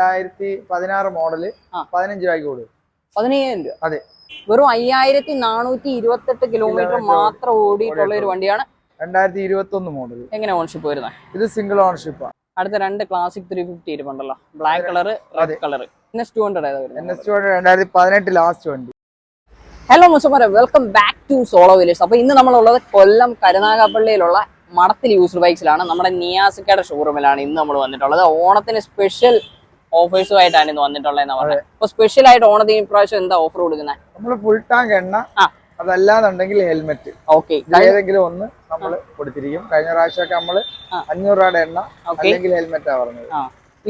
രണ്ടായിരത്തി പതിനാറ് മോഡൽ. പതിനഞ്ച് രൂപയ്ക്ക് കൊടുക്കും. പതിനയ്യായിരം രൂപ. അതെ. വെറും അയ്യായിരത്തി നാനൂറ്റി ഇരുപത്തെട്ട് കിലോമീറ്റർ മാത്രം ഓടിയിട്ടുള്ള. ഒരു വണ്ടിയാണ്. രണ്ടായിരത്തി ഇരുപത്തി ഒന്ന് മോഡൽ എങ്ങനെ ഓൺഷിപ്പ് വരുന്നത്? ഇത് സിംഗിൾ ഓണർഷിപ്പാണ് അടുത്ത രണ്ട് classic three fifty ഇരിപ്പുണ്ടല്ലോ. Black colour red colour N S two hundred N S two രണ്ടായിരത്തി പതിനെട്ട് ലാസ്റ്റ് വണ്ടി. Hello മുസഫറെ welcome back to solo village അപ്പൊ ഇന്ന് നമ്മളുള്ളത് കൊല്ലം കരുനാഗപ്പള്ളിയിലുള്ള മടത്തിൽ യൂസ്ഡ് ബൈക്സിലാണ് നമ്മുടെ നിയാസിക്കയുടെ ഷോറൂമിലാണ് ഇന്ന് നമ്മൾ വന്നിട്ടുള്ളത്. ഓണത്തിന് സ്പെഷ്യൽ ഓഫേഴ്സുമായിട്ടാണ് ഇന്ന് വന്നിട്ടുള്ളത് പറഞ്ഞത് അപ്പൊ സ്പെഷ്യൽ ആയിട്ട് ഓണത്തിന് ഇപ്രാവശ്യം എന്താ ഓഫർ കൊടുക്കുന്നത് നമ്മൾ ഫുൾ ടാങ്ക് എണ്ണ. അതല്ലാന്നുണ്ടെങ്കിൽ ഹെൽമെറ്റ് ഓക്കെ ഏതെങ്കിലും ഒന്ന് നമ്മൾ കൊടുത്തിരിക്കും. കഴിഞ്ഞ പ്രാവശ്യമൊക്കെ നമ്മൾ. അഞ്ഞൂറ് രൂപയുടെ എണ്ണ അല്ലെങ്കിൽ ഹെൽമെറ്റാ പറഞ്ഞത്.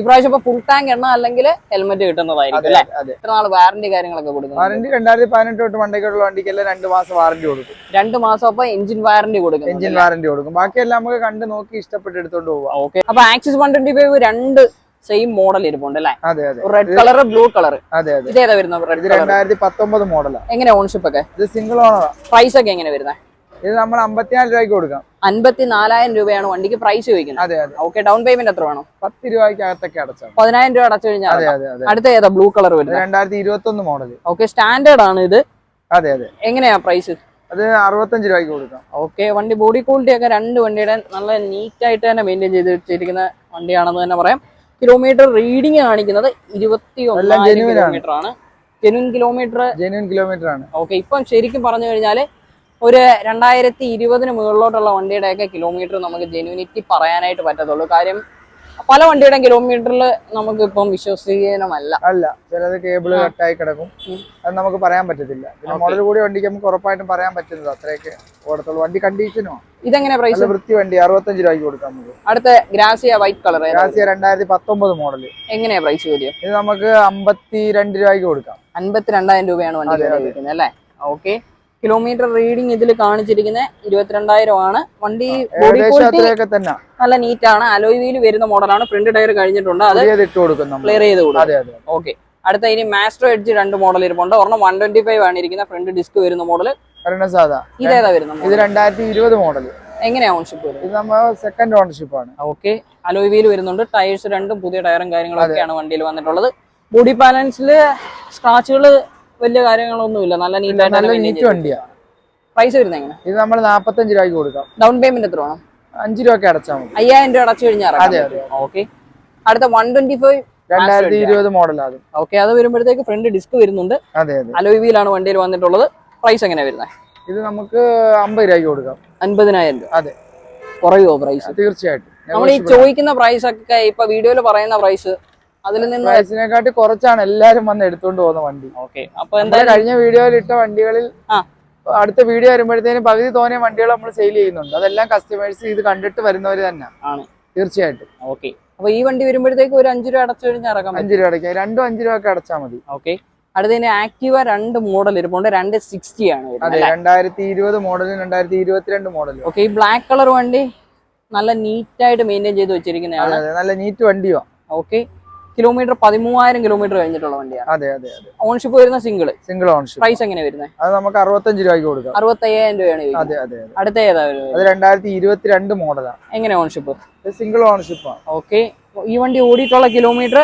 ഇപ്രാവശ്യം ഇപ്പൊ ഫുൾ ടാങ്ക് എണ്ണ അല്ലെങ്കിൽ ഹെൽമെറ്റ് കിട്ടുന്നതായിരിക്കും അല്ലേ? എത്ര നാൾ വാറന്റി കാര്യങ്ങളൊക്കെ കൊടുക്കുന്നത് വാറന്റി രണ്ടായിരത്തി പതിനെട്ട് തൊട്ട് മണ്ടയ്ക്കുള്ള വണ്ടിക്കെല്ലാം രണ്ട് മാസം വാറന്റി കൊടുക്കും. രണ്ട് മാസം അപ്പൊ എഞ്ചിൻ വാറന്റി കൊടുക്കും എഞ്ചിൻ വാറന്റി കൊടുക്കും. ബാക്കിയെല്ലാം നമുക്ക് കണ്ട് നോക്കി ഇഷ്ടപ്പെട്ട് എടുത്തോണ്ട് പോവാം. ഓക്കെ അപ്പൊ ആക്സിസ് വൺ ട്വന്റി ഫൈവ് രണ്ട് സെയിം മോഡൽ ഇരിപ്പുണ്ട് അല്ലേ? റെഡ് കളർ ബ്ലൂ കളർ ഇതേതാ വരുന്നത്? രണ്ടായിരത്തി പത്തൊമ്പത് മോഡലാണ് എങ്ങനെ ഓൺഷിപ്പ് ഒക്കെ? ഇത് സിംഗിൾ ഓണർ പ്രൈസ് ഒക്കെ എങ്ങനെ വരുന്നത് ഇത് നമ്മൾ അമ്പത്തിനാല് രൂപയ്ക്ക് കൊടുക്കാം. അമ്പത്തിനാലായിരം രൂപയാണ് വണ്ടിക്ക് പ്രൈസ് ചോദിക്കുന്നത്. അതെ അതെ. ഓക്കെ ഡൗൺ പേയ്മെന്റ് എത്ര വേണം? പത്ത് രൂപയ്ക്ക് അകത്തൊക്കെ അടച്ചാൽ പതിനായിരം രൂപ അടച്ചു കഴിഞ്ഞാൽ അടുത്ത ഏതാ? ബ്ലൂ കളർ വരുന്നത് രണ്ടായിരത്തി ഇരുപത്തി ഒന്ന് മോഡൽ ഓക്കെ സ്റ്റാൻഡേർഡ് ആണ് ഇത്. അതെ അതെ. എങ്ങനെയാ പ്രൈസ് അത് അറുപത്തഞ്ച് രൂപയ്ക്ക് കൊടുക്കാം. ഓക്കെ വണ്ടി ബോഡി ക്വാളിറ്റി ഒക്കെ രണ്ട് വണ്ടിയുടെ നല്ല നീറ്റായിട്ട് തന്നെ മെയിന്റെയിൻ ചെയ്ത് വെച്ചിരിക്കുന്ന വണ്ടിയാണെന്ന് തന്നെ പറയാം. കിലോമീറ്റർ റീഡിംഗ് കാണിക്കുന്നത് ഇരുപത്തി ഒന്നായിരം കിലോമീറ്റർ ആണ്. ജെനുവൻ കിലോമീറ്റർ ജെന്യൂൻ കിലോമീറ്റർ ആണ്. ഓക്കെ ഇപ്പം ശരിക്കും പറഞ്ഞു കഴിഞ്ഞാൽ ഒരു രണ്ടായിരത്തി ഇരുപതിന് മുകളിലോട്ടുള്ള വണ്ടിയുടെയൊക്കെ കിലോമീറ്റർ നമുക്ക് ജെനുവിനിറ്റി പറയാനായിട്ട് പറ്റത്തുള്ളൂ. കാര്യം പല വണ്ടിയുടെയും കിലോമീറ്ററിൽ നമുക്ക് ഇപ്പം വിശ്വസനീയമല്ല അല്ല ചിലത് കേബിൾ. കട്ടായി കിടക്കും. അത് നമുക്ക് പറയാൻ പറ്റത്തില്ല. പിന്നെ മോഡൽ കൂടി വണ്ടിക്ക് നമുക്ക് ഉറപ്പായിട്ടും പറയാൻ പറ്റുന്നത് അത്രയൊക്കെ ഓടത്തുള്ളൂ. വണ്ടി കണ്ടീഷനോ ഇതെങ്ങനെ പ്രൈസ് വൃത്തി വണ്ടി അറുപത്തഞ്ച് രൂപയ്ക്ക് കൊടുക്കാം നമുക്ക്. അടുത്ത ഗ്രാസിയ വൈറ്റ് കളർ ഗ്രാസിയ രണ്ടായിരത്തി പത്തൊമ്പത് മോഡൽ എങ്ങനെയാ പ്രൈസ് വരിക ഇത് നമുക്ക് അമ്പത്തി രണ്ട് രൂപയ്ക്ക് കൊടുക്കാം. അൻപത്തി രണ്ടായിരം രൂപയാണ് വണ്ടി. അല്ലേ? ഓക്കെ കിലോമീറ്റർ റീഡിംഗ് ഇതിൽ കാണിച്ചിരിക്കുന്നത് ഇരുപത്തിരണ്ടായിരം ആണ്. വണ്ടി ബോഡി ക്വാളിറ്റി തന്നെ. നല്ല നീറ്റ് ആണ്. അലോയ് വീൽ വരുന്ന മോഡലാണ്. ഫ്രണ്ട് ടയർ കഴിഞ്ഞിട്ടുണ്ട്. അത് ക്ലിയർ ചെയ്ത് കൊടുക്കും. ഓക്കെ അടുത്ത ഇനി മാസ്റ്റർ എഡ്ജ് രണ്ട് മോഡൽ ഇരിപ്പുണ്ട്. ഒരെണ്ണം വൺ ട്വന്റി ഫൈവ് ആണ് ഇരിക്കുന്ന. ഫ്രണ്ട് ഡിസ്ക് വരുന്ന മോഡൽ ഇതേതാ വരുന്ന ഇത്? രണ്ടായിരത്തി ഇരുപത് മോഡൽ എങ്ങനെയാണ് ഓൺഷിപ്പ് വരുന്നത്? ഇത് നമ്മൾ സെക്കൻഡ് ഓണർഷിപ്പ് ആണ്. ഓക്കെ അലോയ് വീൽ വരുന്നുണ്ട്. ടയേഴ്സ് രണ്ടും പുതിയ ടയറും കാര്യങ്ങളൊക്കെയാണ് വണ്ടിയിൽ വന്നിട്ടുള്ളത്. ബോഡി ബാലൻസിൽ സ്ക്രാച്ചുകൾ വലിയ കാര്യങ്ങളൊന്നുമില്ല. നല്ല നല്ല നീറ്റ് വണ്ടിയാ. പ്രൈസ് വരുന്നത് എങ്ങനെ? ഇത് നമ്മൾ നാപ്പത്തഞ്ച് രൂപയ്ക്ക് കൊടുക്കാം. ഡൗൺ പേയ്മെന്റ് എത്ര വേണം? അഞ്ച് രൂപയ്ക്ക് അടച്ചാൽ മതി. അയ്യായിരം രൂപ അടച്ചു കഴിഞ്ഞാൽ അതെ, അതെ. ഓക്കെ അടുത്ത വൺ ട്വന്റി ഫൈവ് രണ്ടായിരത്തി ഇരുപത് മോഡലാണ് അത്. ഓക്കെ അത് വരുമ്പോഴത്തേക്ക് ഫ്രണ്ട് ഡിസ്ക് വരുന്നുണ്ട്. അതെ അതെ. അലോയ് വീലാണ് വണ്ടിയിൽ വന്നിട്ടുള്ളത്. പ്രൈസ് എങ്ങനെയാ വരുന്നത് ഇത് നമുക്ക് അമ്പത് രൂപയ്ക്ക് കൊടുക്കാം. അൻപതിനായിരം രൂപ. അതെ. കുറയുമോ പ്രൈസ് തീർച്ചയായിട്ടും. നമ്മൾ ഈ ചോദിക്കുന്ന പ്രൈസ് ഒക്കെ ഇപ്പൊ വീഡിയോയിൽ പറയുന്ന പ്രൈസ് അതിൽ നിന്ന് പ്രൈസിനെക്കാട്ടി കുറച്ചാണ് എല്ലാരും വന്ന് എടുത്തോണ്ട് പോകുന്ന വണ്ടി. ഓക്കെ അപ്പൊ എന്താ കഴിഞ്ഞ വീഡിയോയിൽ ഇട്ട വണ്ടികളിൽ അടുത്ത വീഡിയോ വരുമ്പോഴത്തേനും പകുതി തോന്നിയ വണ്ടികൾ നമ്മൾ സെയിൽ ചെയ്യുന്നുണ്ട്. അതെല്ലാം കസ്റ്റമേഴ്സ് ഇത് കണ്ടിട്ട് വരുന്നവര് തന്നെ. ആണ്. തീർച്ചയായിട്ടും. ഓക്കെ അപ്പൊ ഈ വണ്ടി വരുമ്പോഴത്തേക്ക് ഒരു അഞ്ചു രൂപ അടച്ചു കഴിഞ്ഞാൽ ഇറക്കാം അഞ്ചു രൂപ അടയ്ക്കാം. രണ്ടും അഞ്ചു രൂപ ഒക്കെ അടച്ചാൽ മതി. ഓക്കെ അടുത്തതിന് ആക്റ്റീവ രണ്ട് മോഡൽ ഇരിപ്പുണ്ട് രണ്ട് സിക്സ്റ്റി ആണ് അതെ രണ്ടായിരത്തി ഇരുപത് മോഡലും രണ്ടായിരത്തി ഇരുപത്തിരണ്ട് മോഡലും ഓക്കെ ഈ ബ്ലാക്ക് കളർ വണ്ടി നല്ല നീറ്റായിട്ട് മെയിന്റെയിൻ ചെയ്ത് വെച്ചിരിക്കുന്നതാണ്. നല്ല നീറ്റ് വണ്ടിയോ. ഓക്കെ കിലോമീറ്റർ പതിമൂവായിരം കിലോമീറ്റർ കഴിഞ്ഞിട്ടുള്ള വണ്ടിയാണ്. അതെ അതെ അതെ. ഓൺഷിപ്പ് വരുന്ന സിംഗിൾ സിംഗിൾ ഓൺഷിപ്പ് പ്രൈസ് എങ്ങനെ വരുന്നത് അത് നമുക്ക് അറുപത്തഞ്ച് രൂപയ്ക്ക് കൊടുക്കാം. അറുപത്തയ്യായിരം രൂപയാണ്. അതെ അതെ അടുത്ത ഏതാ വരുന്നത് അത് രണ്ടായിരത്തി ഇരുപത്തിരണ്ട് മോഡലാണ്. എങ്ങനെ ഓൺഷിപ്പ് സിംഗിൾ ഓൺഷിപ്പാണ് ഓക്കെ ഈ വണ്ടി ഓടിയിട്ടുള്ള കിലോമീറ്റർ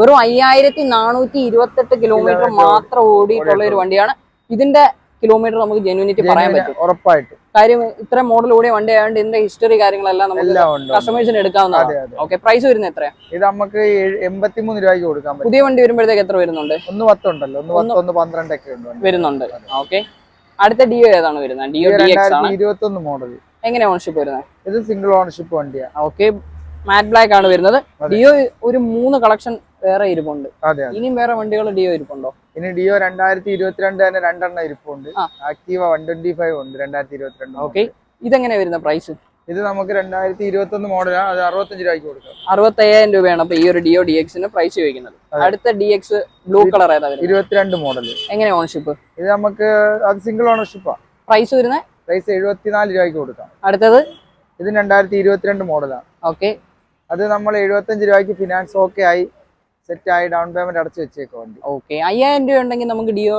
വെറും അയ്യായിരത്തി നാനൂറ്റി ഇരുപത്തെട്ട് കിലോമീറ്റർ മാത്രം ഓടിയിട്ടുള്ള ഒരു വണ്ടിയാണ്. ഇതിന്റെ കിലോമീറ്റർ നമുക്ക് ജെന്യൂനിറ്റി പറയാൻ പറ്റും. ഉറപ്പായിട്ടും. കാര്യം ഇത്ര മോഡൽ കൂടിയ വണ്ടി ആയതുകൊണ്ട് ഇതിന്റെ ഹിസ്റ്ററി കാര്യങ്ങളെല്ലാം നമുക്ക് കസ്റ്റമേഴ്സിന് എടുക്കാവുന്നതാണ്. ഓക്കെ പ്രൈസ് വരുന്നത് എത്രയാ? ഇത് നമുക്ക് എൺപത്തിമൂന്ന് രൂപയ്ക്ക് കൊടുക്കാൻ പറ്റും. പുതിയ വണ്ടി വരുമ്പോഴത്തേക്ക് എത്ര വരുന്നുണ്ട്? ഒന്ന് പത്തുണ്ടല്ലോ ഒന്ന് പത്ത് ഒന്ന് പന്ത്രണ്ടൊക്കെ വരുന്നുണ്ട്. ഓക്കെ അടുത്ത ഡിയോ ഏതാണ് വരുന്നത്? ഡിയോ ഡി എക്സ് ആണ്. ഇരുപത്തി ഒന്ന് മോഡൽ എങ്ങനെ ഓണർഷിപ്പ് വരുന്നത്? ഇത് സിംഗിൾ ഓണർഷിപ്പ് വണ്ടിയാണ് ഓക്കെ മാറ്റ് ബ്ലാക്ക് ആണ് വരുന്നത്. ഡിയോ ഒരു മൂന്ന് കളക്ഷൻ വേറെ ഇരിപ്പുണ്ട്. ഇനിയും വേറെ വണ്ടികൾ ഡിയോ ഇരിപ്പുണ്ടോ? ഇനി ഡിയോ രണ്ടായിരത്തി ഇരുപത്തിരണ്ട് തന്നെ രണ്ടെണ്ണം ഇരിപ്പുണ്ട്. ആക്റ്റീവ വൺ ട്വന്റി ഫൈവ് ഉണ്ട് രണ്ടായിരത്തി ഇരുപത്തിരണ്ട് ഓക്കെ ഇതെങ്ങനെ വരുന്ന പ്രൈസ് ഇത് നമുക്ക് രണ്ടായിരത്തി ഇരുപത്തി ഒന്ന് മോഡലാണ് അത് അറുപത്തഞ്ച് രൂപയ്ക്ക് കൊടുക്കാം. അറുപത്തയ്യായിരം രൂപയാണ് അപ്പൊ ഈ ഒരു ഡിയോ ഡി എക്സിന് പ്രൈസ് ചോദിക്കുന്നത്. അടുത്ത ഡി എക്സ് ബ്ലൂ കളർ ഏതാ ഇരുപത്തിരണ്ട് മോഡൽ എങ്ങനെ ഓണർഷിപ്പ് ഇത് നമുക്ക് അത് സിംഗിൾ ഓണർഷിപ്പാ പ്രൈസ് വരുന്നത്? പ്രൈസ് എഴുപത്തിനാല് രൂപയ്ക്ക് കൊടുക്കാം. അടുത്തത്? ഇത് രണ്ടായിരത്തി ഇരുപത്തിരണ്ട് മോഡലാണ് ഓക്കെ അത് നമ്മൾ എഴുപത്തഞ്ച് രൂപയ്ക്ക് ഫിനാൻസ് ഓക്കെ ആയി. സെറ്റ് ആയി ഡൗൺ പേയ്മെന്റ് അടച്ചു വെച്ചേക്കും വണ്ടി. ഓക്കെ അയ്യായിരം രൂപ ഉണ്ടെങ്കിൽ നമുക്ക് ഡിയോ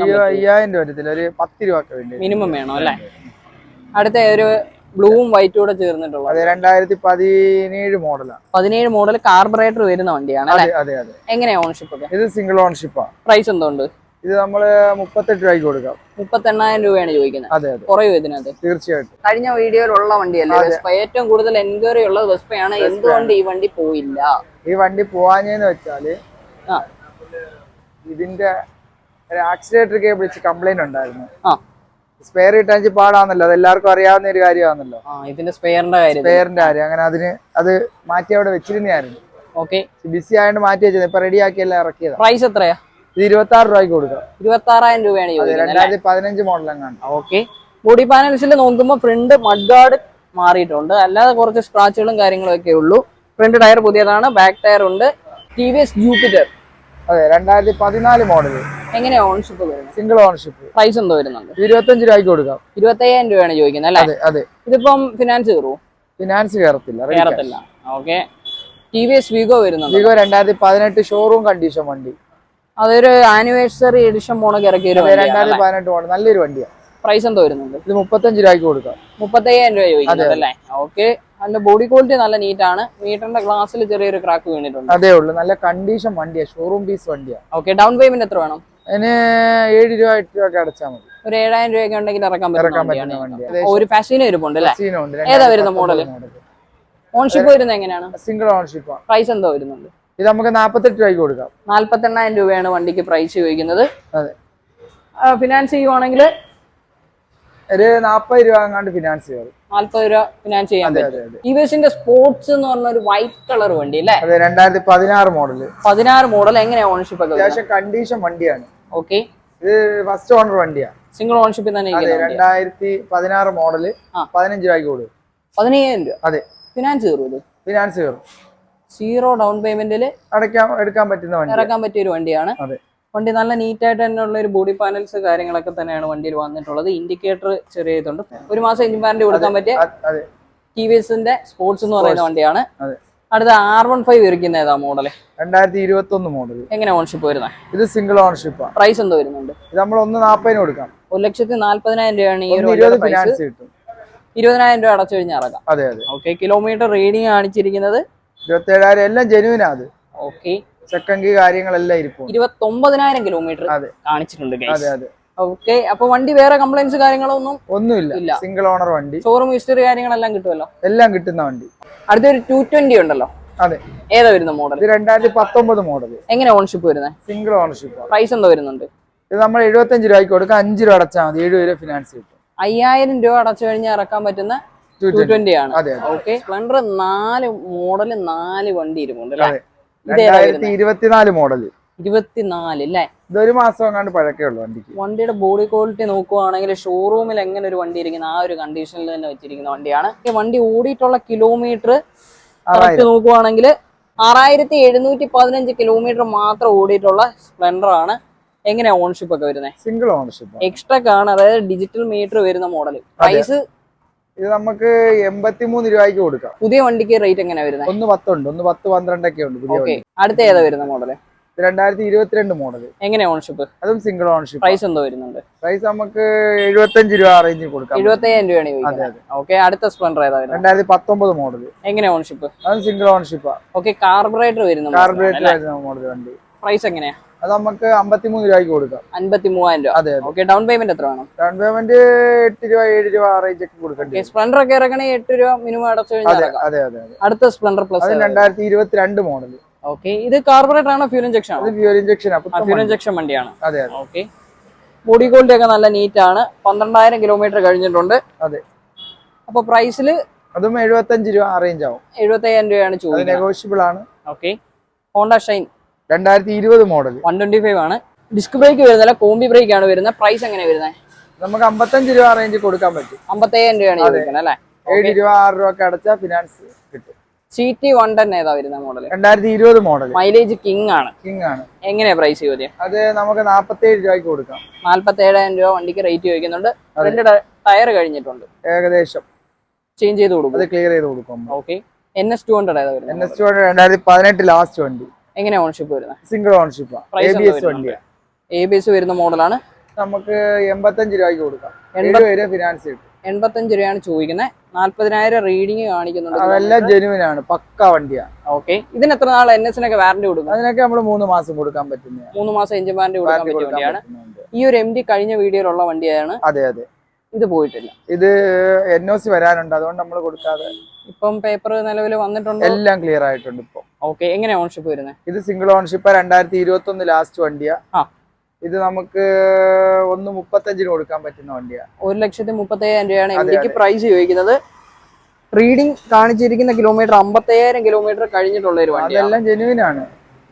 ഡിയോ അയ്യായിരം രൂപ വരത്തില്ല ഒരു പത്ത് രൂപ മിനിമം വേണം അല്ലേ? അടുത്ത ഒരു ബ്ലൂവും വൈറ്റും കൂടെ ചേർന്നിട്ടുള്ളത്. അതെ രണ്ടായിരത്തി പതിനേഴ് മോഡലാണ് പതിനേഴ് മോഡൽ കാർബറേറ്റർ വരുന്ന വണ്ടിയാണ് എങ്ങനെയാ ഓണർഷിപ്പ് ഒക്കെ? ഇത് സിംഗിൾ ഓൺഷിപ്പാണ് പ്രൈസ് എന്തുണ്ട്? ഇത് നമ്മൾ മുപ്പത്തെട്ട് രൂപയ്ക്ക് കൊടുക്കാം. മുപ്പത്തെണ്ണായിരം രൂപയാണ് ചോദിക്കുന്നത്. അതെ അതെ. കുറയും ഇതിനകത്ത്. തീർച്ചയായിട്ടും. കഴിഞ്ഞ വീഡിയോയിലുള്ള വണ്ടിയല്ലേ? വെസ്പ ഏറ്റവും കൂടുതൽ എൻക്വയറി ഉള്ളത് വെസ്പയാണ് എന്തുകൊണ്ട് ഈ വണ്ടി പോയില്ല? ഈ വണ്ടി പോവാഞ്ഞെന്ന് വെച്ചാൽ ആ. ഇതിന്റെ ഒരു ആക്സിലേറ്റർ കേബിളിച്ച് കംപ്ലൈന്റ് ഉണ്ടായിരുന്നു. ആ. സ്പെയർ കിട്ടാൻ പാടാന്നല്ലോ. അത് എല്ലാവർക്കും അറിയാവുന്ന ഒരു കാര്യമാണല്ലോ ആ ഇതിന്റെ സ്പെയറിന്റെ കാര്യം. സ്പെയറിന്റെ കാര്യം. അങ്ങനെ അതിന് അത് മാറ്റി അവിടെ വെച്ചിരുന്നായിരുന്നു ഓക്കെ ബിസി ആയതുകൊണ്ട് മാറ്റി വെച്ചത്. ഇപ്പൊ റെഡിയാക്കി എല്ലാം ഇറക്കിയത്. പ്രൈസ് എത്രയാ? ഇരുപത്തി ആറ് രൂപയ്ക്ക് കൊടുക്കാം. ഇരുപത്തി ആറായിരം രൂപയാണ് രണ്ടായിരത്തി പതിനഞ്ച് മോഡൽ എങ്ങാണ്ട്. ഓക്കെ ബോഡി പാനൽസിൽ നോക്കുമ്പോൾ ഫ്രണ്ട് മഡ്ഗാർഡ് മാറിയിട്ടുണ്ട്. അല്ലാതെ കുറച്ച് സ്ക്രാച്ചുകളും കാര്യങ്ങളും ഒക്കെ ഉള്ളൂ. ഫ്രണ്ട് ടയർ പുതിയതാണ് ബാക്ക് ടയർ ഉണ്ട്. ടി വി എസ് ജൂപ്പിറ്റർ അതെ രണ്ടായിരത്തി പതിനാല് മോഡൽ എങ്ങനെയാ ഓൺഷിപ്പ് വരുന്നത്? സിംഗിൾ ഓണർഷിപ്പ് പ്രൈസ് എന്തോ വരുന്നുണ്ട്? ഇരുപത്തഞ്ച് രൂപയ്ക്ക് കൊടുക്കാം. ഇരുപത്തയ്യായിരം രൂപയാണ് ചോദിക്കുന്നത് അല്ലേ? അതെ അതെ. ഇതിപ്പം ഫിനാൻസ് കയറുമോ ഫിനാൻസ് കയറത്തില്ല. കയറത്തില്ല okay T V S Wego വരുന്നുണ്ട്? വിഗോ രണ്ടായിരത്തി പതിനെട്ട് ഷോറൂം കണ്ടീഷൻ വണ്ടി. അതൊരു ആനിവേഴ്സറി എഡിഷൻ പോണൊക്കെ ഇറക്കിയ ഒരു രണ്ടായിരത്തി പതിനെട്ട് മോഡൽ നല്ലൊരു വണ്ടിയാണ് പ്രൈസ് എന്തോ വരുന്നുണ്ട്? ഇത് മുപ്പത്തഞ്ച് രൂപയ്ക്ക് കൊടുക്കാം. മുപ്പത്തയ്യായിരം രൂപ ചോദിക്കുന്നത് അല്ലേ? ഓക്കെ നല്ല ബോഡി ക്വാളിറ്റി നല്ല നീറ്റ് ആണ്. മീറ്ററിന്റെ ഗ്ലാസ്സിൽ ചെറിയൊരു ക്രാക്ക് വീണിട്ടുണ്ട്. അതേ ഉള്ളൂ. നല്ല കണ്ടീഷൻ വണ്ടിയാണ് ഷോറൂം പീസ് വണ്ടിയാണ് ഓക്കെ ഡൗൺ പേയ്മെന്റ് എത്ര വേണം? അതിന് ഏഴ് രൂപ എട്ട് രൂപ ഒക്കെ അടച്ചാൽ മതി. ഒരു ഏഴായിരം രൂപയൊക്കെ ഉണ്ടെങ്കിൽ ഇറക്കാൻ പറ്റും ഒരു ഫാസിനോ ഇരിപ്പുണ്ട് അല്ലേ? ഏതാ വരുന്ന മോഡൽ ഓൺഷിപ്പ് വരുന്നത് എങ്ങനെയാണ്? സിംഗിൾ ഓൺഷിപ്പ് പ്രൈസ് എന്തോ വരുന്നുണ്ട്? ഇത് നമുക്ക് നാപ്പത്തെട്ട് രൂപയ്ക്ക് കൊടുക്കാം. നാല്പത്തെണ്ണായിരം രൂപയാണ് വണ്ടിക്ക് പ്രൈസ് ചോദിക്കുന്നത്. അതെ. ഫിനാൻസ് ചെയ്യുവാണെങ്കിൽ ഒരു നാപ്പത് രൂപ എങ്ങാണ്ട് ഫിനാൻസ് ചെയ്യാറ് നാല്പത് രൂപ ഫിനാൻസ് ചെയ്യാൻ ഈ എസിന്റെ സ്പോർട്സ് എന്ന് പറഞ്ഞ ഒരു വൈറ്റ് കളർ വണ്ടി അല്ലേ? അതെ രണ്ടായിരത്തി പതിനാറ് മോഡൽ പതിനാറ് മോഡൽ എങ്ങനെയാ ഓണർഷിപ്പ് ഒക്കെ അത്യാവശ്യം കണ്ടീഷൻ വണ്ടിയാണ്. ഓക്കെ ഇത് ഫസ്റ്റ് ഓണർ വണ്ടിയാണ് സിംഗിൾ ഓണർഷിപ്പിൽ തന്നെ. രണ്ടായിരത്തി പതിനാറ് മോഡൽ. പതിനഞ്ച് രൂപയ്ക്ക് കൊടുക്കും. പതിനയ്യായിരം രൂപ. അതെ. ഫിനാൻസ് കയറും ഫിനാൻസ് കയറും. സീറോ ഡൗൺ പേയ്മെന്റിൽ അടയ്ക്കാൻ എടുക്കാൻ പറ്റുന്ന വണ്ടി. ഇറക്കാൻ പറ്റിയ ഒരു വണ്ടിയാണ്. വണ്ടി നല്ല നീറ്റ് ആയിട്ട് തന്നെ ഉള്ള ഒരു ബോഡി പാനൽസ് കാര്യങ്ങളൊക്കെ തന്നെയാണ് വണ്ടിയിൽ വന്നിട്ടുള്ളത്. ഇൻഡിക്കേറ്റർ ചെറിയ ഇതുണ്ട്. ഒരു മാസം എഞ്ചിൻ വാറന്റി കൊടുക്കാൻ പറ്റിയ ടി വി എസിന്റെ സ്പോർട്സ് എന്ന് പറയുന്ന വണ്ടിയാണ്. അടുത്ത ആർ വൺ ഫൈവ് ഇരിക്കുന്ന ഏതാ മോഡൽ രണ്ടായിരത്തി ഇരുപത്തി ഒന്ന് മോഡൽ എങ്ങനെ ഓൺഷിപ്പ് വരുന്നത് ഇത് സിംഗിൾ ഓൺഷിപ്പ് പ്രൈസ് എന്തോ വരുന്നുണ്ട്? ഇത് നമ്മൾ ഒന്ന് നാപ്പതിന് കൊടുക്കാം. ഒരു ലക്ഷത്തി നാല്പതിനായിരം രൂപയാണ് ഈ ഒരു പ്രൈസ് ഇരുപതിനായിരം രൂപ അടച്ചു കഴിഞ്ഞാൽ ഇറക്കാം. അതെ അതെ. ഓക്കെ കിലോമീറ്റർ റീഡിംഗ് കാണിച്ചിരിക്കുന്നത്. ഇരുപത്തി ഏഴായിരം എല്ലാം ജെനുവിനാ അത്. ഓക്കെ സെക്കൻഡ് കീ കാര്യങ്ങളെല്ലാം ഇരിക്കും ഇരുപത്തൊമ്പതിനായിരം കിലോമീറ്റർ അതെ. കാണിച്ചിട്ടുണ്ട് അതെ അതെ. ഓക്കെ അപ്പൊ വണ്ടി വേറെ കംപ്ലൈൻസ് കാര്യങ്ങളൊന്നും ഇല്ല. ഒന്നുമില്ല സിംഗിൾ ഓണർ വണ്ടി. ഷോറൂം ഹിസ്റ്ററി കാര്യങ്ങളെല്ലാം കിട്ടുമല്ലോ? എല്ലാം കിട്ടുന്ന വണ്ടി. അടുത്തൊരു ടു ട്വന്റി ഉണ്ടല്ലോ? അതെ. ഏതാ വരുന്ന മോഡൽ രണ്ടായിരത്തി പത്തൊമ്പത് മോഡൽ എങ്ങനെ ഓണർഷിപ്പ് വരുന്നത് സിംഗിൾ ഓണർഷിപ്പ് പ്രൈസ് എന്താ വരുന്നുണ്ട്? ഇത് നമ്മൾ എഴുപത്തഞ്ച് രൂപയ്ക്ക് കൊടുക്കുക അഞ്ച് രൂപ അടച്ചാൽ മതി. ഏഴ് രൂപ ഫിനാൻസ് കിട്ടും. അയ്യായിരം രൂപ അടച്ചു കഴിഞ്ഞാൽ ഇറക്കാൻ പറ്റുന്ന ടു 220. ട്വന്റി ആണ്. ഓക്കെ സ്പ്ലെൻഡർ നാല് മോഡൽ നാല് വണ്ടി ഇരുമുണ്ട് രണ്ടായിരത്തി ഇരുപത്തിനാല് മോഡൽ ഇരുപത്തിനാല് അല്ലേ ഇതൊരു മാസം എങ്ങാണ്ട് പഴക്കേ ഉള്ളൂ വണ്ടിക്ക്. വണ്ടിയുടെ ബോഡി ക്വാളിറ്റി നോക്കുവാണെങ്കിൽ ഷോറൂമിൽ എങ്ങനെ ഒരു വണ്ടി ഇരിക്കുന്ന ആ ഒരു കണ്ടീഷനിൽ തന്നെ വെച്ചിരിക്കുന്ന വണ്ടിയാണ്. ഈ വണ്ടി ഓടിയിട്ടുള്ള കിലോമീറ്റർ കറക്റ്റ് നോക്കുവാണെങ്കിൽ ആറായിരത്തി എഴുന്നൂറ്റി പതിനഞ്ച് കിലോമീറ്റർ മാത്രം ഓടിയിട്ടുള്ള സ്പ്ലെൻഡർ ആണ്. എങ്ങനെയാ ഓൺഷിപ്പ് ഒക്കെ വരുന്നത് സിംഗിൾ ഓണർഷിപ്പ് എക്സ്ട്രാ ആണ് അതായത് ഡിജിറ്റൽ മീറ്റർ വരുന്ന മോഡൽ പ്രൈസ് ഇത് നമുക്ക് എൺപത്തിമൂന്ന് രൂപയ്ക്ക് കൊടുക്കാം. പുതിയ വണ്ടിക്ക് റേറ്റ് എങ്ങനെ വരുന്നത് ഒന്ന് പത്തുണ്ട് ഒന്ന് പത്ത് പന്ത്രണ്ടൊക്കെ ഉണ്ട് പുതിയ അടുത്ത ഏതാ വരുന്ന മോഡൽ ഇത് രണ്ടായിരത്തി ഇരുപത്തിരണ്ട് മോഡൽ എങ്ങനെ ഓൺഷിപ്പ് അതും സിംഗിൾ ഓണർഷിപ്പ് പ്രൈസ് എന്തോ വരുന്നുണ്ട്? പ്രൈസ് നമുക്ക് എഴുപത്തഞ്ച് രൂപ റേഞ്ചിൽ കൊടുക്കാം. എഴുപത്തയ്യായിരം രൂപയാണ് ഓക്കെ അടുത്ത സ്പ്ലൻഡർ ഏതാ രണ്ടായിരത്തി പത്തൊമ്പത് മോഡൽ എങ്ങനെ ഓൺഷിപ്പ് അതും സിംഗിൾ ഓണർഷിപ്പാ ഓക്കെ കാർബറേറ്റർ വരുന്നു കാർബറേറ്റർ മോഡൽ വണ്ടി. പ്രൈസ് എങ്ങനെയാ? അത് നമുക്ക് അമ്പത്തിമൂന്ന് രൂപയ്ക്ക് കൊടുക്കാം. അൻപത്തി മൂവായിരം രൂപ. അതെ ഓക്കെ ഡൗൺ പേയ്മെന്റ് എത്ര വേണം? ഡൗൺ പേയ്മെന്റ് എട്ട് രൂപ ഏഴ് രൂപ ആ റേഞ്ച് ഒക്കെ കൊടുക്കണ്ടേ സ്പ്ലെൻഡർ ഒക്കെ ഇറങ്ങണേ എട്ട് രൂപ മിനിമം അടച്ചു കഴിഞ്ഞാൽ അടുത്ത സ്പ്ലെൻഡർ പ്ലസ് രണ്ടായിരത്തി ഇരുപത്തിരണ്ട് മോഡൽ ഓക്കെ ഇത് കാർബറേറ്റർ ആണോ ഫ്യൂൽ ഇഞ്ചക്ഷൻ ആണ്? ഫ്യൂൽ ഇഞ്ചക്ഷൻ ഫ്യൂൽ ഇഞ്ചക്ഷൻ വണ്ടിയാണ്. അതെ അതെ. ഓക്കെ ബോഡി ക്വാളിറ്റി ഒക്കെ നല്ല നീറ്റ് ആണ്. പന്ത്രണ്ടായിരം കിലോമീറ്റർ കഴിഞ്ഞിട്ടുണ്ട്. അതെ. അപ്പൊ പ്രൈസിൽ അതും എഴുപത്തഞ്ച് രൂപ ആ റേഞ്ച് ആവും. എഴുപത്തയ്യായിരം രൂപയാണ് ചോദിക്കുന്നത്. നെഗോഷ്യബിൾ ആണ്. ഓക്കെ ഹോണ്ട ഷൈൻ രണ്ടായിരത്തി ഇരുപത് മോഡൽ വൺ ട്വന്റി ഫൈവ് ആണ്. ഡിസ്ക് ബ്രേക്ക് വരുന്നില്ല കോമ്പി ബ്രേക്ക് ആണ് വരുന്നത്. പ്രൈസ് എങ്ങനെ വരുന്നത് നമുക്ക് അമ്പത്തഞ്ച് രൂപ റേഞ്ച് കൊടുക്കാൻ പറ്റും. അമ്പത്തയ്യായിരം രൂപയാണ് അല്ലേ? ഏഴ് രൂപ ആറ് രൂപ ഒക്കെ അടച്ചാൽ ഫിനാൻസ് കിട്ടും. സി ടി വൺ ടെൻ ഏതാ വരുന്ന മോഡൽ രണ്ടായിരത്തി ഇരുപത് മോഡൽ മൈലേജ് കിങ് ആണ്. കിങ് ആണ്. എങ്ങനെയാ പ്രൈസ് ചോദ്യം? അത് നമുക്ക് നാപ്പത്തേഴ് രൂപയ്ക്ക് കൊടുക്കാം. നാല്പത്തി ഏഴായിരം രൂപ വണ്ടിക്ക് റേറ്റ് ചോദിക്കുന്നുണ്ട്. രണ്ട് ടയർ കഴിഞ്ഞിട്ടുണ്ട്. ഏകദേശം. ചേഞ്ച് ചെയ്ത് കൊടുക്കും. അത് ക്ലിയർ ചെയ്ത് കൊടുക്കും. Okay N S two hundred ഏതാ വരുന്നത് എൻ എസ് ടു ഹൺഡ്രഡ് രണ്ടായിരത്തി പതിനെട്ട് ലാസ്റ്റ് വണ്ടി. എങ്ങനെയാ ഓൺഷിപ്പ് വരുന്നത് single ownership A B S വരുന്ന മോഡലാണ് നമുക്ക് എൺപത്തഞ്ച് രൂപയ്ക്ക് കൊടുക്കാം. ഫിനാൻസ് കിട്ടും എൺപത്തഞ്ച് രൂപയാണ് ചോദിക്കുന്നത് നാല്പതിനായിരം റീഡിങ് കാണിക്കുന്നുണ്ട്. അതെല്ലാം ജെനുവിൻ ആണ്. പക്ക വണ്ടിയാണ് ഓക്കെ ഇതിന് എത്ര നാൾ എൻ എസിനൊക്കെ വാറന്റി കൊടുക്കും? അതിനൊക്കെ നമ്മൾ മൂന്ന് മാസം കൊടുക്കാൻ പറ്റുന്ന മൂന്ന് മാസം എഞ്ചിൻ വാറന്റി കൊടുക്കാൻ വാറണ്ടി പറ്റിയ വണ്ടിയാണ് ഈ ഒരു എം ഡി കഴിഞ്ഞ വീഡിയോയിലുള്ള വണ്ടിയാണ്. അതെ അതെ. ഇത് പോയിട്ടില്ല. ഇത് എൻ ഒ സി വരാനുണ്ട്. അതുകൊണ്ട് നമ്മൾ കൊടുക്കാതെ ഇപ്പം പേപ്പർ നിലവിൽ വന്നിട്ടുണ്ട്? എല്ലാം ക്ലിയർ ആയിട്ടുണ്ട് ഇപ്പൊ. ഓക്കെ എങ്ങനെ ഓൺഷിപ്പ് വരുന്നത് ഇത് സിംഗിൾ ഓൺഷിപ്പ് രണ്ടായിരത്തി ഇരുപത്തി ഒന്ന് ലാസ്റ്റ് വണ്ടിയാ. ആ. ഇത് നമുക്ക് ഒന്ന് മുപ്പത്തഞ്ചിന് കൊടുക്കാൻ പറ്റുന്ന വണ്ടിയാ. ഒരു ലക്ഷത്തി മുപ്പത്തയ്യായിരം രൂപയാണ് എനിക്ക് പ്രൈസ് ചോദിക്കുന്നത്. റീഡിംഗ് കാണിച്ചിരിക്കുന്ന കിലോമീറ്റർ അമ്പത്തയ്യായിരം കിലോമീറ്റർ കഴിഞ്ഞിട്ടുള്ള ഒരു വണ്ടി അതെല്ലാം ജെനുവിൻ ആണ്.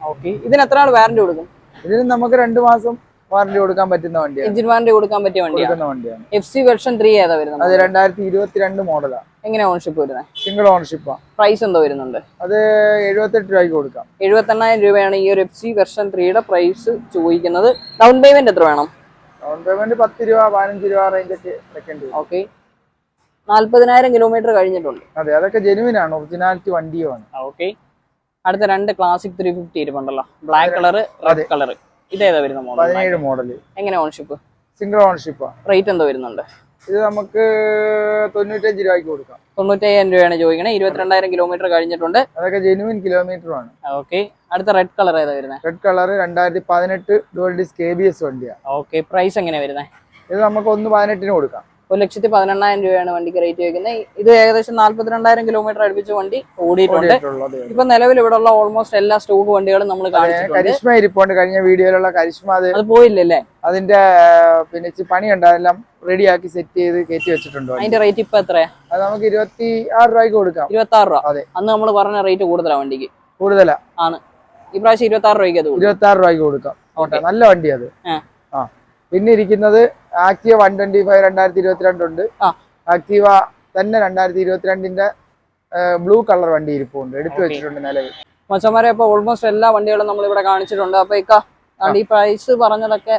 ഓക്കെ ഇതിന് എത്ര നാൾ വാറന്റി കൊടുക്കും? ഇതിന് നമുക്ക് രണ്ട് മാസം വാറണ്ടി കൊടുക്കാൻ പറ്റുന്ന വണ്ടിയാണ്. എഞ്ചിൻ വാറന്റി കൊടുക്കാൻ പറ്റിയ വണ്ടിയാണ്. എഫ് സി വെർഷൻ ത്രീ ഏതാ വരുന്നത്? അത് രണ്ടായിരത്തി ഇരുപത്തിരണ്ട് മോഡലാണ് എങ്ങനെ ഓൺഷിപ്പ് വരുന്നത് സിംഗിൾ ഓൺഷിപ്പാ പ്രൈസ് എന്തോ വരുന്നുണ്ട്? അത് എഴുപത്തെട്ട് രൂപയ്ക്ക് കൊടുക്കാം. എഴുപത്തെണ്ണായിരം രൂപയാണ് ഈ ഒരു എഫ് സി വെർഷൻ ത്രീയുടെ പ്രൈസ് ചോദിക്കുന്നത്. ഡൗൺ പേയ്മെന്റ് എത്ര വേണം? ഡൗൺ പേയ്മെന്റ് പത്ത് രൂപ പതിനഞ്ച് രൂപ റേഞ്ചൊക്കെ വെക്കേണ്ടി ഓക്കെ നാല്പതിനായിരം കിലോമീറ്റർ കഴിഞ്ഞിട്ടുണ്ട്. അതെ അതൊക്കെ ജെനുവിൻ ആണ്. ഒറിജിനാലിറ്റി വണ്ടിയുമാണ്. ഓക്കെ അടുത്ത രണ്ട് ക്ലാസിക് ത്രീ ഫിഫ്റ്റി ഇരിപ്പുണ്ടല്ലോ. ബ്ലാക്ക് കളർ റെഡ് കളർ ഇതേതാ വരുന്ന മോഡൽ പതിനേഴ് മോഡൽ എങ്ങനെ ഓൺഷിപ്പ് സിംഗിൾ ഓൺഷിപ്പാ റേറ്റ് എന്തോ വരുന്നുണ്ട്? ഇത് നമുക്ക് തൊണ്ണൂറ്റഞ്ച് രൂപയ്ക്ക് കൊടുക്കാം. തൊണ്ണൂറ്റയ്യായിരം രൂപയാണ് ചോദിക്കണേ. ഇരുപത്തിരണ്ടായിരം കിലോമീറ്റർ കഴിഞ്ഞിട്ടുണ്ട്. അതൊക്കെ ജെനുവിൻ കിലോമീറ്റർ ആണ്. ഓക്കെ അടുത്ത റെഡ് കളർ ഏതാ വരുന്നത് റെഡ് കളർ രണ്ടായിരത്തി പതിനെട്ട് dual disc K B S വണ്ടിയാണ് ഓക്കെ പ്രൈസ് എങ്ങനെ വരുന്നത് ഇത് നമുക്ക് ഒന്ന് പതിനെട്ടിന് കൊടുക്കാം. ഒരു ലക്ഷത്തി പതിനെണ്ണായിരം രൂപയാണ് വണ്ടിക്ക് റേറ്റ് ചോദിക്കുന്നത്. ഇത് ഏകദേശം നാല്പത്തിരണ്ടായിരം കിലോമീറ്റർ അടുപ്പിച്ച് വണ്ടി ഓടിയിട്ടുണ്ട്. ഇപ്പൊ നിലവിൽ ഇവിടെ ഉള്ള ഓൾമോസ്റ്റ് എല്ലാ സ്റ്റോക്ക് വണ്ടികളും നമ്മൾ കരിഷ്മ ഇരിപ്പുണ്ട്. കഴിഞ്ഞ വീഡിയോയിലുള്ള കരിഷ്മ അത് പോയില്ലേ പോയില്ലല്ലേ? അതിന്റെ പിന്നെ പണി പണിയുണ്ട്. അതെല്ലാം റെഡിയാക്കി സെറ്റ് ചെയ്ത് കയറ്റി വെച്ചിട്ടുണ്ട് അതിന്റെ റേറ്റ് ഇപ്പൊ എത്രയാ? അത് നമുക്ക് ഇരുപത്തി ആറ് രൂപയ്ക്ക് കൊടുക്കാം. ഇരുപത്തി ആറ് രൂപ. അതെ. അന്ന് നമ്മൾ പറഞ്ഞ റേറ്റ് കൂടുതലാണ് വണ്ടിക്ക്. കൂടുതലാ. ആണ്. ഈ പ്രാവശ്യം ഇരുപത്തി ആറ് രൂപയ്ക്ക് അത് ഇരുപത്തി ആറ് രൂപയ്ക്ക് കൊടുക്കാം. നല്ല വണ്ടി അത്. പിന്നെ ഇരിക്കുന്നത് ആക്റ്റീവ വൺ ട്വന്റി ഫൈവ് രണ്ടായിരത്തി ഇരുപത്തിരണ്ടുണ്ട് ആ. ആക്റ്റീവ തന്നെ രണ്ടായിരത്തി ഇരുപത്തിരണ്ടിന്റെ ബ്ലൂ കളർ വണ്ടി ഇരിപ്പുണ്ട്. എടുത്തു വെച്ചിട്ടുണ്ട് നിലവിൽ. മച്ചന്മാരെ ഇപ്പൊ ഓൾമോസ്റ്റ് എല്ലാ വണ്ടികളും നമ്മൾ ഇവിടെ കാണിച്ചിട്ടുണ്ട്. അപ്പൊ ഇക്ക ഈ പ്രൈസ് പറഞ്ഞതൊക്കെ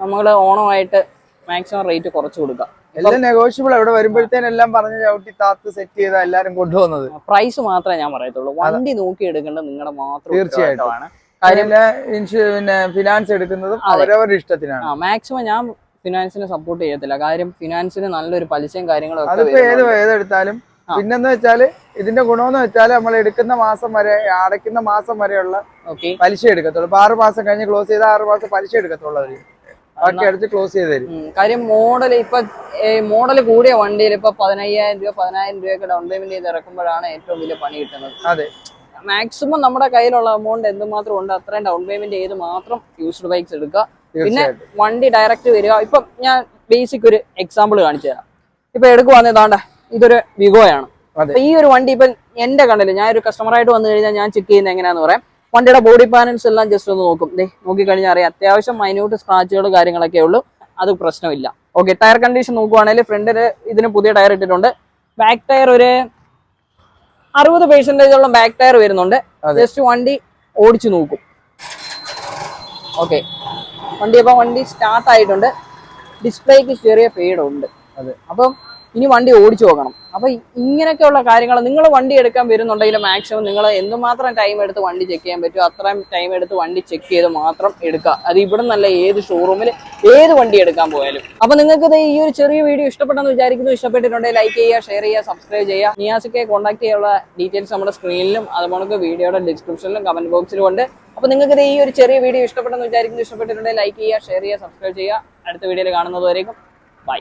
നമ്മൾ ഓണമായിട്ട് മാക്സിമം റേറ്റ് കുറച്ച് കൊടുക്കാം. എല്ലാം നെഗോഷ്യബിൾ ഇവിടെ വരുമ്പോഴത്തേനും എല്ലാം പറഞ്ഞ് ചവിട്ടി താത്ത് സെറ്റ് ചെയ്ത എല്ലാരും കൊണ്ടുവന്നത്. പ്രൈസ് മാത്രമേ ഞാൻ പറയത്തുള്ളൂ. വണ്ടി നോക്കി എടുക്കേണ്ടത് നിങ്ങളുടെ മാത്രം തീർച്ചയായിട്ടും. പിന്നെ ഫിനാൻസ് എടുക്കുന്നതും. അവരവരുടെ ഇഷ്ടത്തിനാണ്. മാക്സിമം ഞാൻ ഫിനാൻസിനെ സപ്പോർട്ട് ചെയ്യത്തില്ല. കാര്യം ഫിനാൻസിന് നല്ലൊരു പലിശയും കാര്യങ്ങളും ഒക്കെ അതിപ്പോ ഏത് ഏതെടുത്താലും പിന്നെന്ന് വെച്ചാൽ ഇതിന്റെ ഗുണമെന്ന് വെച്ചാൽ നമ്മൾ എടുക്കുന്ന മാസം വരെ അടയ്ക്കുന്ന മാസം വരെയുള്ള പലിശ എടുക്കത്തുള്ളൂ. ഇപ്പൊ ആറ് മാസം കഴിഞ്ഞ് ക്ലോസ് ചെയ്ത ആറ് മാസം പലിശ എടുക്കത്തുള്ളൂ അവർ. ബാക്കി അടിച്ച് ക്ലോസ് ചെയ്ത് തരും. കാര്യം മോഡൽ ഇപ്പൊ മോഡൽ കൂടിയ വണ്ടിയിൽ ഇപ്പൊ പതിനയ്യായിരം രൂപ പതിനായിരം രൂപയൊക്കെ ഡൗൺ പേയ്മെന്റ് ചെയ്ത് ഇറക്കുമ്പോഴാണ് ഏറ്റവും വലിയ പണി കിട്ടുന്നത്. അതെ. മാക്സിമം നമ്മുടെ കയ്യിലുള്ള എമൗണ്ട് എന്തുമാത്രം ഉണ്ട് അത്രയും ഡൗൺ പേയ്മെന്റ് ചെയ്ത് മാത്രം യൂസ്ഡ് ബൈക്സ് എടുക്കുക. പിന്നെ വണ്ടി ഡയറക്റ്റ് വരിക. ഇപ്പൊ ഞാൻ ബേസിക് ഒരു എക്സാമ്പിൾ കാണിച്ചു തരാം. ഇപ്പൊ എടുക്കുവാന്ന് ഏതാണ്ട് ഇതൊരു വിഗോയാണ്. അപ്പൊ ഈ ഒരു വണ്ടി ഇപ്പൊ എന്റെ കണ്ടില്ല ഞാൻ ഒരു കസ്റ്റമർ ആയിട്ട് വന്നു കഴിഞ്ഞാൽ ഞാൻ ചെക്ക് ചെയ്യുന്നത് എങ്ങനെയാന്ന് പറയാം. വണ്ടിയുടെ ബോഡി പാനൽസ് എല്ലാം ജസ്റ്റ് ഒന്ന് നോക്കും. ദേ നോക്കി കഴിഞ്ഞാൽ അറിയാം അത്യാവശ്യം മൈന്യൂട്ട് സ്ക്രാച്ചുകൾ കാര്യങ്ങളൊക്കെ ഉള്ളൂ. അത് പ്രശ്നമില്ല. ഓക്കെ ടയർ കണ്ടീഷൻ നോക്കുവാണെങ്കിൽ ഫ്രണ്ടിൽ ഇതിന് പുതിയ ടയർ ഇട്ടിട്ടുണ്ട്. ബാക്ക് ടയർ ഒരു അറുപത് പെർസെന്റേജോളം ബാക്ക് ടയർ വരുന്നുണ്ട്. ജസ്റ്റ് വണ്ടി ഓടിച്ചു നോക്കും. ഓക്കെ വണ്ടി അപ്പം വണ്ടി സ്റ്റാർട്ട് ആയിട്ടുണ്ട് ഡിസ്പ്ലേക്ക് ചെറിയ ഫെയ്ഡ് ഉണ്ട് അതെ. അപ്പം ഇനി വണ്ടി ഓടിച്ചു നോക്കണം അപ്പൊ ഇങ്ങനെയൊക്കെയുള്ള കാര്യങ്ങൾ നിങ്ങൾ വണ്ടി എടുക്കാൻ വരുന്നുണ്ടെങ്കിൽ മാക്സിമം നിങ്ങൾ എന്തുമാത്രം ടൈം എടുത്ത് വണ്ടി ചെക്ക് ചെയ്യാൻ പറ്റുമോ അത്രയും ടൈം എടുത്ത് വണ്ടി ചെക്ക് ചെയ്ത് മാത്രം എടുക്കുക. അത് ഇവിടെ നല്ല ഏത് ഷോറൂമിൽ ഏത് വണ്ടി എടുക്കാൻ പോയാലും. അപ്പൊ നിങ്ങൾക്ക് ഇത് ഈ ഒരു ചെറിയ വീഡിയോ ഇഷ്ടപ്പെട്ടെന്ന് വിചാരിക്കുന്നു. ഇഷ്ടപ്പെട്ടിട്ടുണ്ടെങ്കിൽ ലൈക്ക് ചെയ്യുക ഷെയർ ചെയ്യുക സബ്സ്ക്രൈബ് ചെയ്യുക. നിയാസിക്കെ കോൺടാക്ട് ചെയ്യാനുള്ള ഡീറ്റെയിൽസ് നമ്മുടെ സ്ക്രീനിലും അതുപോലെ വീഡിയോയുടെ ഡിസ്ക്രിപ്ഷനിലും കമന്റ് ബോക്സിലും ഉണ്ട്. അപ്പൊ നിങ്ങൾക്ക് ഇത് ഈ ഒരു ചെറിയ വീഡിയോ ഇഷ്ടപ്പെട്ടെന്ന് വിചാരിക്കുന്നു. ഇഷ്ടപ്പെട്ടിട്ടുണ്ടെങ്കിൽ ലൈക്ക് ചെയ്യുക ഷെയർ ചെയ്യുക സബ്സ്ക്രൈബ് ചെയ്യുക. അടുത്ത വീഡിയോയിൽ കാണുന്നത് വരേക്കും. ബൈ